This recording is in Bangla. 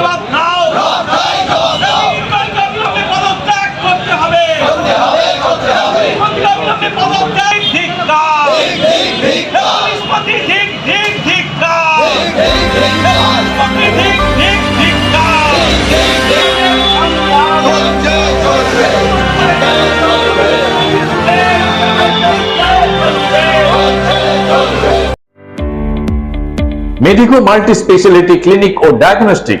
জবাব নাও অবিলম্বে পদত্যাগ করতে হবে অবিলম্বে পদত্যাগ ধিক্কার নিষ্পত্তি ঠিক ঠিক ধিক্কার নিষ্পত্তি ঠিক ঠিক ধিক্কার মেডিকো মাল্টি স্পেশালিটি ক্লিনিক ও ডায়াগনস্টিক